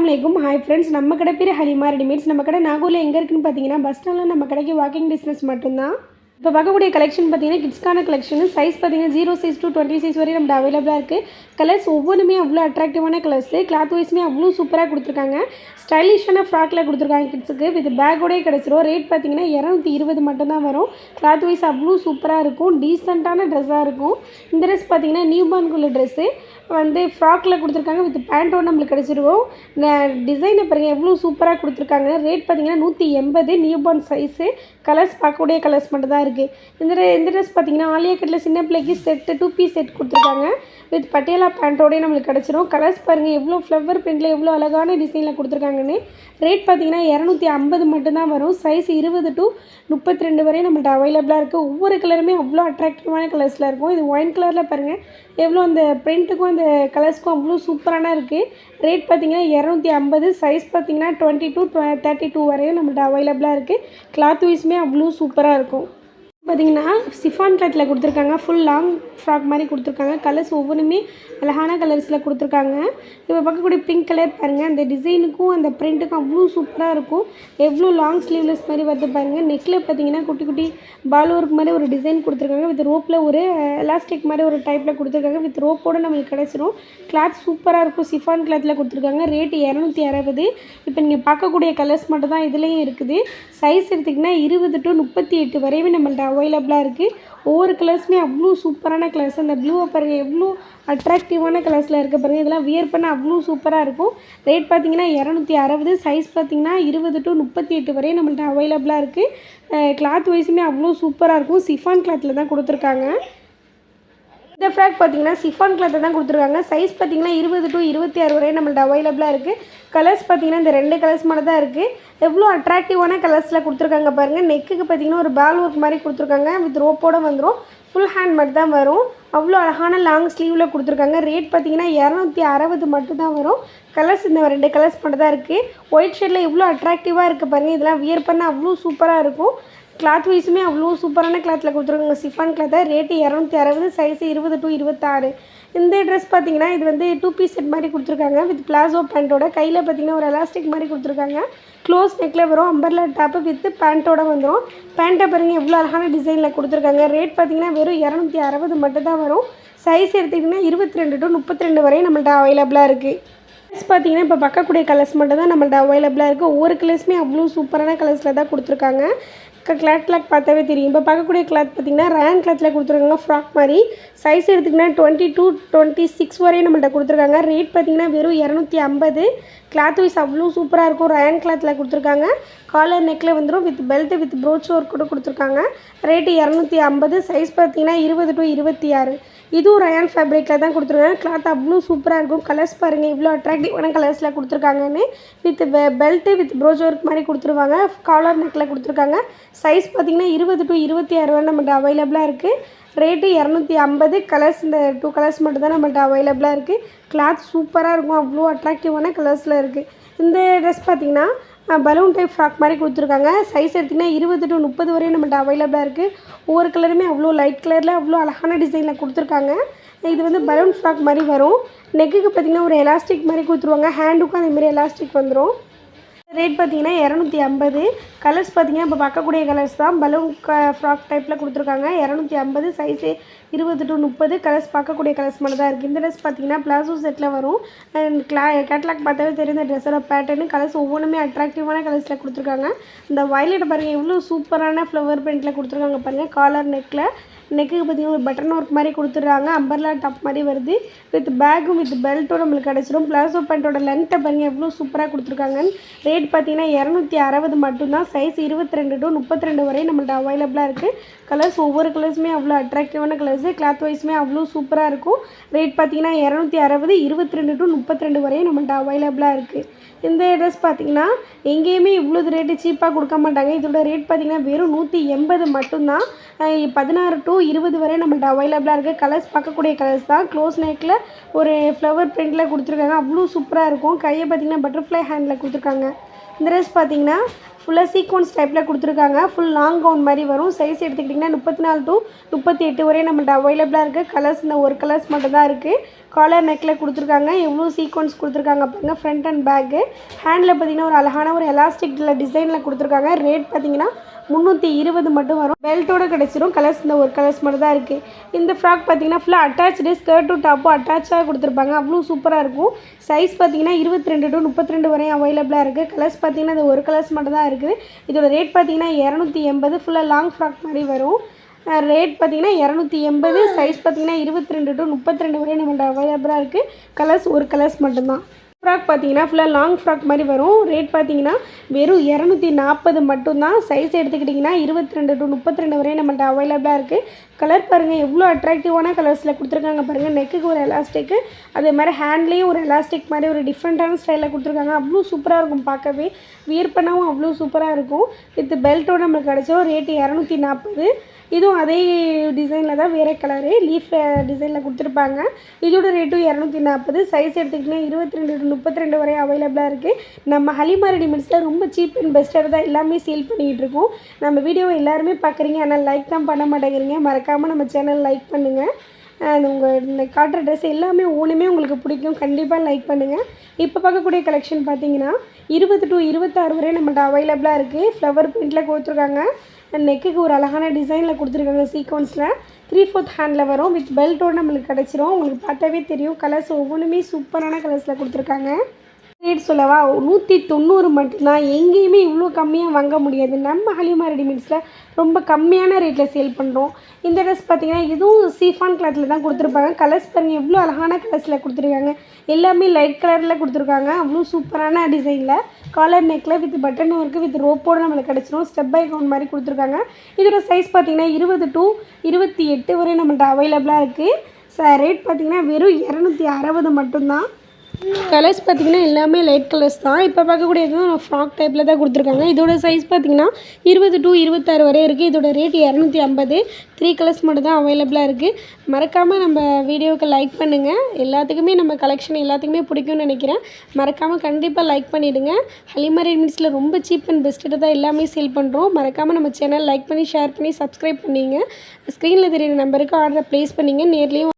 அஸ்லாம் வலைக்கும் hi friends நம்ம கடை பேர் ஹலிமா ரெடிமேட்ஸ். நம்ம கடை நாகூரில் எங்கே இருக்குன்னு பார்த்தீங்கன்னா பஸ் ஸ்டாண்டில் நம்ம கடைக்கு வாக்கிங் டிஸ்டன்ஸ் மட்டும்தான். இப்போ பார்க்கக்கூடிய கலெக்ஷன் பார்த்தீங்கன்னா கிட்ஸ்க்கான கலெக்ஷன் சைஸ் பார்த்தீங்கன்னா zero size to twenty size வரையும் நம்ம அவைலபிளாக இருக்குது கலர்ஸ் ஒவ்வொன்றுமே அவ்வளோ அட்ராக்டிவான கலர்ஸு கிளாத் வைஸுமே அவ்வளோ சூப்பராக கொடுத்துருக்காங்க. ஸ்டைலிஷான ஃப்ராக்கில் கொடுத்துருக்காங்க கிட்ஸுக்கு வித் பேக்கோடய கிடச்சிரும். ரேட் பார்த்தீங்கன்னா இரநூத்தி இருபது மட்டும்தான் வரும். கிளாத் வைஸ் அவ்வளோ சூப்பராக இருக்கும். டீசெண்டான ட்ரெஸ்ஸாக இருக்கும். இந்த ட்ரெஸ் பார்த்தீங்கன்னா நியூ பார்ன்குள்ள ட்ரெஸ்ஸு வந்து ஃப்ராக்கில் கொடுத்துருக்காங்க வித் பேண்ட்டோட நம்மளுக்கு கிடச்சிருக்கும் டிசைனை பாருங்கள் எவ்வளோ சூப்பராக கொடுத்துருக்காங்க. ரேட் பார்த்தீங்கன்னா நூற்றி எண்பது நியூபார்ன் சைஸு கலர்ஸ் பார்க்கக்கூடிய கலர்ஸ் மட்டும் தான் இருக்குது இந்த இந்த ட்ரெஸ் பார்த்தீங்கன்னா ஆலியா கட்டில் சின்ன பிள்ளைக்கு செட்டு டூ பீஸ் செட் கொடுத்துருக்காங்க. வித் பட்டியாலா பேண்ட்டோடய நம்மளுக்கு கிடச்சிரும். கலர்ஸ் பாருங்கள் எவ்வளோ ஃப்ளவர் பிரிண்டில் எவ்வளோ அழகான டிசைனில் கொடுத்துருக்காங்கன்னு. ரேட் பார்த்தீங்கன்னா இரநூத்தி ஐம்பது மட்டும்தான் வரும். சைஸ் இருபது டு முப்பத்தி ரெண்டு வரையும் நம்மள்ட்ட அவைலபிளாக இருக்குது ஒவ்வொரு கலருமே அவ்வளோ அட்ராக்டிவான கலர்ஸில் இருக்கும். இது ஒயின் கலரில் பாருங்கள் எவ்வளோ அந்த பிரிண்ட்டுக்கும் அந்த கலர்ஸ்க்கும் அவ்வளோ சூப்பரான இருக்குது ரேட் பார்த்திங்கன்னா இரநூத்தி ஐம்பது சைஸ் பார்த்தீங்கன்னா டுவெண்ட்டி டூ தேர்ட்டி டூ வரையும் நம்மள்ட்ட அவைலபிளாக இருக்குது கிளாத் வைஸுமே அவ்வளோ சூப்பராக இருக்கும். பார்த்தீங்கன்னா சிஃபான் கிளாத்தில் கொடுத்துருக்காங்க. ஃபுல் லாங் ஃப்ராக் மாதிரி கொடுத்துருக்காங்க. கலர்ஸ் ஒவ்வொன்றுமே அழகான கலர்ஸில் கொடுத்துருக்காங்க. இப்போ பார்க்கக்கூடிய பிங்க் கலர் பாருங்கள் அந்த டிசைனுக்கும் அந்த பிரிண்ட்டுக்கும் அவ்வளோ சூப்பராக இருக்கும். எவ்வளோ லாங் ஸ்லீவ்லெஸ் மாதிரி வருது பாருங்கள் நெக்கில் பார்த்தீங்கன்னா குட்டி குட்டி பால் ஒர்க் மாதிரி ஒரு டிசைன் கொடுத்துருக்காங்க. வித் ரோப்பில் ஒரு எலாஸ்டிக் மாதிரி ஒரு டைப்பில் கொடுத்துருக்காங்க. வித் ரோப்போடு நம்மளுக்கு கிடச்சிரும். கிளாத் சூப்பராக இருக்கும். சிஃபான் கிளாத்தில் கொடுத்துருக்காங்க. ரேட்டு இரநூத்தி அறுபது. இப்போ நீங்கள் பார்க்கக்கூடிய கலர்ஸ் மட்டும் தான் இதுலேயும் இருக்குது. சைஸ் எடுத்திங்கன்னா இருபது டு முப்பத்தி எட்டு வரையும் நம்மள்ட்ட அவைலபிளாக இருக்குது ஒவ்வொரு கலர்ஸுமே அவ்வளோ சூப்பரான கலர்ஸ் அந்த ப்ளூவை பாருங்கள் எவ்வளோ அட்ராக்டிவான கலர்ஸில் இருக்க பாருங்கள் இதெல்லாம் வியர் பண்ண அவ்வளோ சூப்பராக இருக்கும். ரேட் பார்த்திங்கன்னா இரநூத்தி அறுபது சைஸ் பார்த்தீங்கன்னா இருபது டு முப்பத்தி எட்டு வரையும் நம்மள்ட்ட அவைலபிளாக இருக்குது கிளாத் வைஸுமே அவ்வளோ சூப்பராக இருக்கும். சிஃபான் கிளாத்தில் தான் கொடுத்துருக்காங்க. இந்த ஃப்ராக் பார்த்தீங்கன்னா சிஃபான் கிளாத்தில் தான் கொடுத்துருக்காங்க. சைஸ் பார்த்தீங்கன்னா இருபது டு இருபத்தி ஆறு வரை நம்மள்ட்ட அவைலபிளாக இருக்குது கலர்ஸ் பார்த்தீங்கன்னா இந்த ரெண்டு கலர்ஸ் மட்டும் தான் இருக்குது எவ்வளோ அட்ராக்டிவான கலர்ஸில் கொடுத்துருக்காங்க பாருங்கள் நெக்குக்கு பார்த்தீங்கன்னா ஒரு பால் ஒர்க் மாதிரி கொடுத்துருக்காங்க. வித் ரோப்போட வந்துடும் ஃபுல் ஹேண்ட் மட்டும் தான் வரும். அவ்வளோ அழகான லாங் ஸ்லீவில் கொடுத்துருக்காங்க. ரேட் பார்த்தீங்கன்னா இரநூத்தி அறுபது மட்டும்தான் வரும். கலர்ஸ் இந்த ரெண்டு கலர்ஸ் மட்டும் தான் இருக்குது ஒயிட் ஷேடில் எவ்வளோ அட்ராக்டிவாக இருக்குது பாருங்கள் இதெல்லாம் வியர் பண்ண அவ்வளோ சூப்பராக இருக்கும். கிளாத் வைஸுமே அவ்வளோ சூப்பரான கிளாத்தில் கொடுத்துருக்காங்க. சிஃபான் கிளாத்தை ரேட்டு இரநூத்தி அறுபது சைஸ் இருபது டு இருபத்தாறு. இந்த ட்ரெஸ் பார்த்தீங்கன்னா இது வந்து டூ பீஸ் செட் மாதிரி கொடுத்துருக்காங்க. வித் பிளாசோ பேண்ட்டோட கையில் பார்த்தீங்கன்னா ஒரு எலாஸ்டிக் மாதிரி கொடுத்துருக்காங்க. க்ளோஸ் நெக்கில் வரும் அம்பர்லா டாப்பு வித் பேண்ட்டோட வந்துடும் பேண்ட்டை பாருங்கள் எவ்வளோ அழகான டிசைனில் கொடுத்துருக்காங்க. ரேட் பார்த்தீங்கன்னா வெறும் இரநூத்தி அறுபது மட்டும் தான் வரும். சைஸ் எடுத்திங்கன்னா இருபத்தி ரெண்டு டு முப்பத்தி ரெண்டு வரை நம்மள்ட்ட அவைலபிளாக இருக்குது கலர்ஸ் பார்த்தீங்கன்னா இப்போ பார்க்கக்கூடிய கலர்ஸ் மட்டும் தான் நம்மள்ட்ட அவைலபிளாக இருக்குது ஒவ்வொரு கலர்ஸுமே அவ்வளோ சூப்பரான கலர்ஸில் தான் கொடுத்துருக்காங்க. கிளாத் கிளாத் பார்த்தாவே தெரியும். இப்போ பார்க்கக்கூடிய கிளாத் பார்த்தீங்கன்னா ரேன் கிளாத்தில் கொடுத்துருக்காங்க ஃப்ராக் மாதிரி. சைஸ் எடுத்திங்கன்னா டுவெண்ட்டி டூ டுவெண்ட்டி சிக்ஸ் வரையும் நம்மள்ட்ட கொடுத்துருக்காங்க. ரேட் பார்த்தீங்கன்னா வெறும் இரநூத்தி ஐம்பது. கிளாத் வைஸ் அவ்வளோ சூப்பராக இருக்கும். ரேன் கிளாத்தில் கொடுத்துருக்காங்க. காலர் நெக்கில் வந்துடும் with belt with brooch work கூட கொடுத்துருக்காங்க. ரேட்டு இரநூத்தி ஐம்பது. சைஸ் பார்த்தீங்கன்னா இருபது டு இருபத்தி ஆறு. இதுவும் ரயான் ஃபேப்ரிக்கில் தான் கொடுத்துருக்காங்க. கிளாத் அவ்வளோ சூப்பராக இருக்கும். கலர்ஸ் பாருங்கள் இவ்வளோ அட்ராக்டிவான கலர்ஸில் கொடுத்துருக்காங்கன்னு. With belt with brooch work மாதிரி கொடுத்துருவாங்க. காலர் நெக்கில் கொடுத்துருக்காங்க. சைஸ் பார்த்தீங்கன்னா இருபது டு இருபத்தி ஆறு வரை நம்மள்ட்ட அவைலபிளாக இருக்குது ரேட்டு இரநூத்தி ஐம்பது. கலர்ஸ் இந்த டூ கலர்ஸ் மட்டும்தான் நம்மள்ட்ட அவைலபிளாக இருக்குது கிளாத் சூப்பராக இருக்கும். அவ்வளோ அட்ராக்டிவான கலர்ஸில் இருக்குது இந்த ட்ரெஸ் பார்த்தீங்கன்னா பலூன் டைப் ஃப்ராக் மாதிரி கொடுத்துருக்காங்க. சைஸ் எடுத்திங்கன்னா இருபது டு முப்பது வரையும் நம்மள்ட்ட அவைலபிளாக இருக்குது ஒவ்வொரு கலருமே அவ்வளோ லைட் கலரில் அவ்வளோ அழகான டிசைனில் கொடுத்துருக்காங்க. இது வந்து பலூன் ஃப்ராக் மாதிரி வரும். நெக்குக்கு பார்த்தீங்கன்னா ஒரு எலாஸ்டிக் மாதிரி கொடுத்துருவாங்க. ஹேண்டுக்கும் அதேமாரி எலாஸ்டிக் வந்துடும் ரேட் பார்த்தீங்கன்னா இரநூத்தி ஐம்பது. கலர்ஸ் பார்த்தீங்கன்னா இப்போ பார்க்கக்கூடிய கலர்ஸ் தான். பலூன் க ஃப்ராக் டைப்பில் கொடுத்துருக்காங்க. இரநூத்தி ஐம்பது சைஸு இருபது டு முப்பது கலர்ஸ் பார்க்கக்கூடிய கலர்ஸ் மட்டும் தான் இருக்குது இந்த ட்ரெஸ் பார்த்தீங்கன்னா பிளாசோ செட்டில் வரும். அண்ட் கிளா கேட்லாக் பார்த்தாலே தெரியும் இந்த ட்ரெஸ்ஸோட பேட்டர்னு கலர்ஸ் ஒவ்வொன்றுமே அட்ராக்டிவான கலர்ஸில் கொடுத்துருக்காங்க. இந்த வயலட் பாருங்கள் எவ்வளோ சூப்பரான ஃப்ளவர் பிரிண்ட்டில் கொடுத்துருக்காங்க பாருங்கள் காலர் நெக்கில் நெக்குக்கு பார்த்தீங்கன்னா ஒரு பட்டன் ஒர்க் மாதிரி கொடுத்துட்றாங்க. அம்பர்லா டாப் மாதிரி வருது. வித் பேக்கும் வித் பெல்ட்டும் நம்மளுக்கு கிடச்சிரும். ப்ளாசோ பேண்ட்டோட லென்த்தை பாருங்கள் எவ்வளோ சூப்பராக கொடுத்துருக்காங்கன்னு. ரேட் பார்த்தீங்கன்னா இரநூத்தி அறுபது மட்டும்தான். சைஸ் இருபத்தி ரெண்டு டு முப்பத்தி ரெண்டு வரை நம்மள்ட்ட அவைலபிளாக இருக்குது கலர்ஸ் ஒவ்வொரு கலர்ஸுமே அவ்வளோ அட்ராக்டிவான கலர்ஸு கிளாத் வைஸுமே அவ்வளோ சூப்பராக இருக்கும். ரேட் பார்த்தீங்கன்னா இரநூத்தி அறுபது இருபத்தி ரெண்டு டு முப்பத்தி ரெண்டு வரையும் நம்மள்ட்ட அவைலபிளாக இருக்குது இந்த ட்ரெஸ் பார்த்தீங்கன்னா எங்கேயுமே இவ்வளோ ரேட்டு சீப்பாக கொடுக்க மாட்டாங்க. இதோட ரேட் பார்த்தீங்கன்னா வெறும் நூற்றி எண்பது மட்டும்தான். பதினாறு டு இருபது வரை நம்மள்ட்ட அவைலபிளாக இருக்குது கலர்ஸ் பார்க்கக்கூடிய கலர்ஸ் தான். க்ளோஸ் நெக்கில் ஒரு ஃப்ளவர் பிரிண்டில் கொடுத்துருக்காங்க. அவ்வளோ சூப்பராக இருக்கும். கையை பார்த்திங்கன்னா பட்டர்ஃப்ளை ஹேண்டில் கொடுத்துருக்காங்க. இந்த ட்ரெஸ் பார்த்திங்கன்னா ஃபுல்லாக சீக்வன்ஸ் டைப்பில் கொடுத்துருக்காங்க. ஃபுல் லாங் கவுன் மாதிரி வரும். சைஸ் எடுத்துக்கிட்டிங்கன்னா முப்பத்தி நாலு டு முப்பத்தி எட்டு வரையும் நம்மள்ட்ட அவைலபிளாக இருக்குது கலர்ஸ் இந்த ஒரு கலர்ஸ் மட்டும்தான் இருக்குது காலர் நெக்கில் கொடுத்துருக்காங்க. எவ்வளோ சீக்வன்ஸ் கொடுத்துருக்காங்க பாருங்கள் ஃப்ரண்ட் அண்ட் பேக்கு ஹேண்டில் பார்த்தீங்கன்னா ஒரு அழகான ஒரு எலாஸ்டிக் டிசைனில் கொடுத்துருக்காங்க. ரேட் பார்த்தீங்கன்னா முந்நூற்றி இருபது மட்டும் வரும். பெல்ட்டோட கிடச்சிரும். கலர்ஸ் இந்த ஒரு கலர்ஸ் மட்டும் தான் இருக்குது இந்த ஃப்ராக் பார்த்தீங்கன்னா ஃபுல்லாக அட்டாச்சு ஸ்கர்ட்டும் டாப்பும் அட்டாச்சாக கொடுத்துருப்பாங்க. அவ்வளோ சூப்பராக இருக்கும். சைஸ் பார்த்தீங்கன்னா இருபத்தி ரெண்டு டு முப்பத்தி ரெண்டு வரையும் அவைலபிளாக இருக்குது கலர்ஸ் பார்த்தீங்கன்னா இந்த ஒரு கலர்ஸ் மட்டும் தான் இருக்குது. இதோட ரேட் பார்த்தீங்கன்னா இரநூத்தி எண்பது ஃபுல்லாக லாங் ஃப்ராக் மாதிரி வரும். ரேட் பார்த்தீங்கன்னா இரநூத்தி எண்பது சைஸ் பார்த்தீங்கன்னா இருபத்தி ரெண்டு டு முப்பத்தி ரெண்டு வரையும் நம்மள்ட்ட அவைலபிளாக இருக்குது கலர்ஸ் ஒரு கலர்ஸ் மட்டும்தான். ஃப்ராக் பார்த்தீங்கன்னா ஃபுல்லாக லாங் ஃப்ராக் மாதிரி வரும். ரேட் பார்த்தீங்கன்னா வெறும் இரநூத்தி நாற்பது மட்டும்தான். சைஸ் எடுத்துக்கிட்டிங்கன்னா இருபத்தி ரெண்டு டு முப்பத்தி ரெண்டு வரையும் நம்மள்ட்ட அவைலபிளாக இருக்குது கலர் பாருங்கள் எவ்வளோ அட்ராக்டிவான கலர்ஸில் கொடுத்துருக்காங்க பாருங்கள் நெக்குக்கு ஒரு எலாஸ்டிக்கு அதே மாதிரி ஹேண்ட்லேயும் ஒரு எலாஸ்டிக் மாதிரி ஒரு டிஃப்ரெண்ட்டான ஸ்டைலில் கொடுத்துருக்காங்க. அவ்வளோ சூப்பராக இருக்கும் பார்க்கவே. வியர் பண்ணவும் அவ்வளோ சூப்பராக இருக்கும். வித் பெல்ட்டோட நம்மளுக்கு கிடச்சோம் ரேட்டு இரநூத்தி நாற்பது இதுவும் அதே டிசைனில் தான் வேறு கலரு லீஃப் டிசைனில் கொடுத்துருப்பாங்க. இதோட ரேட்டும் இரநூத்தி நாற்பது சைஸ் எடுத்துக்கிட்டிங்கன்னா இருபத்தி ரெண்டு முப்பத்தி ரெண்டு வரை அவைலபிளாக இருக்குது நம்ம ஹலிமா ரெடிமேட்ஸில் ரொம்ப சீப் அண்ட் பெஸ்ட்டாக தான் எல்லாமே சேல் பண்ணிகிட்டு இருக்கோம். நம்ம வீடியோவை எல்லாருமே பார்க்குறீங்க. ஆனால் லைக் தான் பண்ண மாட்டேங்கிறீங்க. மறக்காமல் நம்ம சேனல் லைக் பண்ணுங்கள் அந்த உங்கள் இந்த காட்டுற ட்ரெஸ் எல்லாமே ஒன்றுமே உங்களுக்கு பிடிக்கும். கண்டிப்பாக லைக் பண்ணுங்கள் இப்போ பார்க்கக்கூடிய கலெக்ஷன் பார்த்தீங்கன்னா இருபது டு இருபத்தாறு வரை நம்மள்ட்ட அவைலபிளாக இருக்குது ஃப்ளவர் பிரிண்ட்டில் கொடுத்துருக்காங்க. நெக்குக்கு ஒரு அழகான டிசைனில் கொடுத்துருக்காங்க சீக்வன்ஸில் த்ரீ ஃபோர்த் ஹேண்டில் வரும். வித் பெல்ட்டோடு நம்மளுக்கு கிடச்சிரும். உங்களுக்கு பார்த்தாவே தெரியும். கலர்ஸ் ஒவ்வொன்றுமே சூப்பரான கலர்ஸில் கொடுத்துருக்காங்க. ரேட் சொல்லவா? நூற்றி தொண்ணூறு மட்டும்தான். எங்கேயுமே இவ்வளோ கம்மியாக வாங்க முடியாது. நம்ம ஹலிமா ரெடிமேட்ஸில் ரொம்ப கம்மியான ரேட்டில் சேல் பண்ணுறோம் இந்த ட்ரெஸ் பார்த்தீங்கன்னா இதுவும் சீஃபான் கிளாத்தில் தான் கொடுத்துருப்பாங்க. கலர்ஸ் பாருங்கள் எவ்வளோ அழகான கலர்ஸில் கொடுத்துருக்காங்க. எல்லாமே லைட் கலரில் கொடுத்துருக்காங்க. அவ்வளோ சூப்பரான டிசைனில் காலர் நெக்கில் வித் பட்டன் ஒர்க்கு வித் ரோப்போடு நம்மளுக்கு கிடச்சிரும். ஸ்டெப் பை கவுண்ட் மாதிரி கொடுத்துருக்காங்க. இதோட சைஸ் பார்த்தீங்கன்னா இருபது டு இருபத்தி எட்டு வரை நம்மள்ட்ட அவைலபிளாக இருக்குது ச ரேட் பார்த்திங்கன்னா வெறும் இரநூத்தி அறுபது மட்டும்தான். கலர்ஸ் பார்த்தீங்கன்னா எல்லாமே லைட் கலர்ஸ் தான். இப்போ பார்க்கக்கூடியதும் ஃப்ராக் டைப்பில் தான் கொடுத்துருக்காங்க. இதோட சைஸ் பார்த்தீங்கன்னா இருபது டு இருபத்தாறு வரை இருக்குது இதோட ரேட் இரநூத்தி ஐம்பது. த்ரீ கலர்ஸ் மட்டும் தான் அவைலபிளாக இருக்குது மறக்காமல் நம்ம வீடியோவுக்கு லைக் பண்ணுங்கள் எல்லாத்துக்குமே நம்ம கலெக்ஷன் எல்லாத்துக்குமே பிடிக்கும்னு நினைக்கிறேன். மறக்காமல் கண்டிப்பாக லைக் பண்ணிவிடுங்க ஹலிமா ரெடிமேட்ஸில் ரொம்ப சீப் அண்ட் பெஸ்ட்டு தான் எல்லாமே சேல் பண்ணுறோம் மறக்காமல் நம்ம சேனல் லைக் பண்ணி ஷேர் பண்ணி சப்ஸ்கிரைப் பண்ணிங்க ஸ்க்ரீனில் தெரியுற நம்பருக்கு ஆர்டரை ப்ளேஸ் பண்ணிங்க நேர்லேயும்